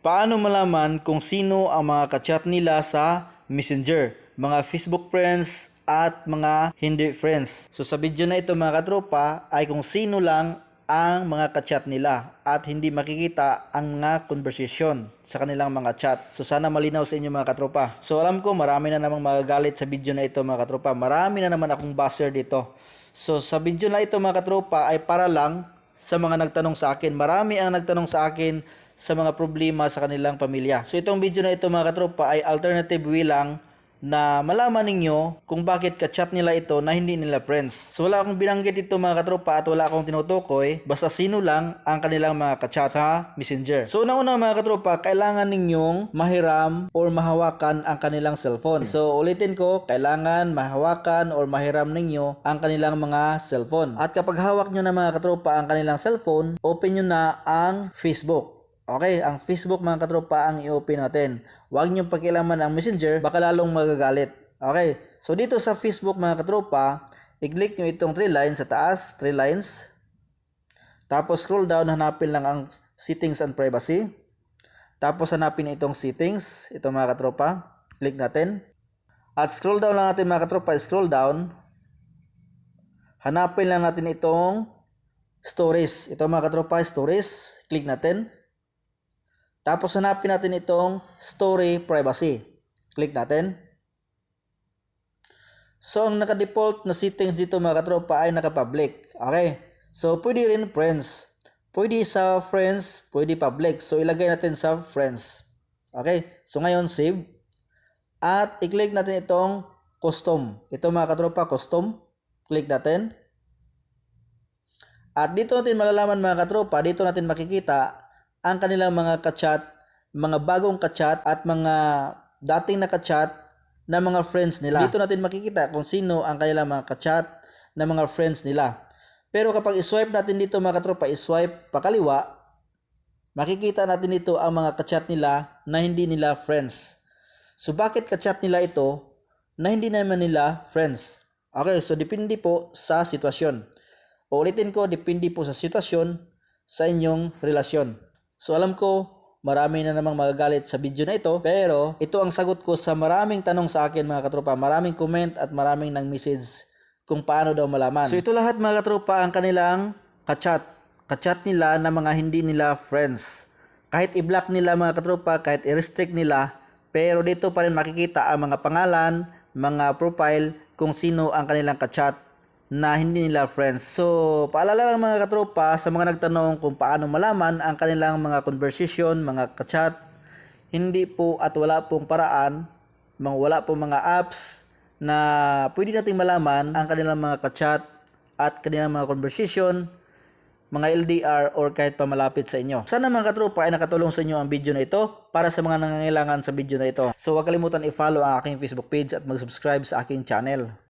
Paano malaman kung sino ang mga kachat nila sa Messenger, mga Facebook friends at mga hindi friends. So sa video na ito mga katropa ay kung sino lang ang mga kachat nila at hindi makikita ang mga conversation sa kanilang mga chat. So sana malinaw sa inyo mga katropa. So alam ko marami na namang magagalit sa video na ito mga katropa. Marami na naman akong buzzer dito. So sa video na ito mga katropa ay para lang sa mga nagtanong sa akin. Marami ang nagtanong sa akin sa mga problema sa kanilang pamilya. So itong video na ito mga katropa ay alternative way lang na malaman ninyo kung bakit ka-chat nila ito na hindi nila friends. So wala akong binanggit ito mga katropa at wala akong tinutukoy. Basta sino lang ang kanilang mga ka-chat sa messenger. So una-una mga katropa, kailangan ninyong mahiram or mahawakan ang kanilang cellphone. So ulitin ko, kailangan mahawakan or mahiram ninyo ang kanilang mga cellphone. At kapag hawak nyo na mga katropa ang kanilang cellphone, open nyo na ang Facebook. Okay, ang Facebook mga katropa ang i-open natin. Huwag niyo pakialaman ang Messenger, baka lalong magagalit. Okay, so dito sa Facebook mga katropa, i-click nyo itong 3 lines sa taas, 3 lines. Tapos scroll down, hanapin lang ang settings and privacy. Tapos hanapin itong settings, ito mga katropa. Click natin. At scroll down lang natin mga katropa, scroll down. Hanapin lang natin itong stories. Ito mga katropa, stories. Click natin. Tapos hanapin natin itong story privacy. Click natin. So, ang naka-default na settings dito mga katropa ay naka-public. Okay. So, pwede rin friends. Pwede sa friends, pwede public. So, ilagay natin sa friends. Okay. So, ngayon, save. At i-click natin itong custom. Ito mga katropa, custom. Click natin. At dito natin malalaman mga katropa, dito natin makikita ang kanilang mga kachat, mga bagong kachat at mga dating na kachat na mga friends nila. Dito natin makikita kung sino ang kanilang mga kachat na mga friends nila. Pero kapag iswipe natin dito mga katropa, iswipe pakaliwa, makikita natin dito ang mga kachat nila na hindi nila friends. So bakit kachat nila ito na hindi naman nila friends? Okay, so depende po sa sitwasyon. Ulitin ko, depende po sa sitwasyon sa inyong relasyon. So alam ko, marami na namang magagalit sa video na ito, pero ito ang sagot ko sa maraming tanong sa akin mga katropa, maraming comment at maraming nang message kung paano daw malaman. So ito lahat mga katropa ang kanilang kachat. Kachat nila na mga hindi nila friends. Kahit i-block nila mga katropa, kahit i-restrict nila, pero dito pa rin makikita ang mga pangalan, mga profile, kung sino ang kanilang kachat na hindi nila friends. So, paalala lang mga katropa sa mga nagtanong kung paano malaman ang kanilang mga conversation, mga kachat. Hindi po at wala pong paraan, mga wala pong mga apps na pwede nating malaman ang kanilang mga kachat at kanilang mga conversation, mga LDR or kahit pa malapit sa inyo. Sana mga katropa ay nakatulong sa inyo ang video na ito para sa mga nangangailangan sa video na ito. So huwag kalimutan i-follow ang aking Facebook page at mag-subscribe sa aking channel.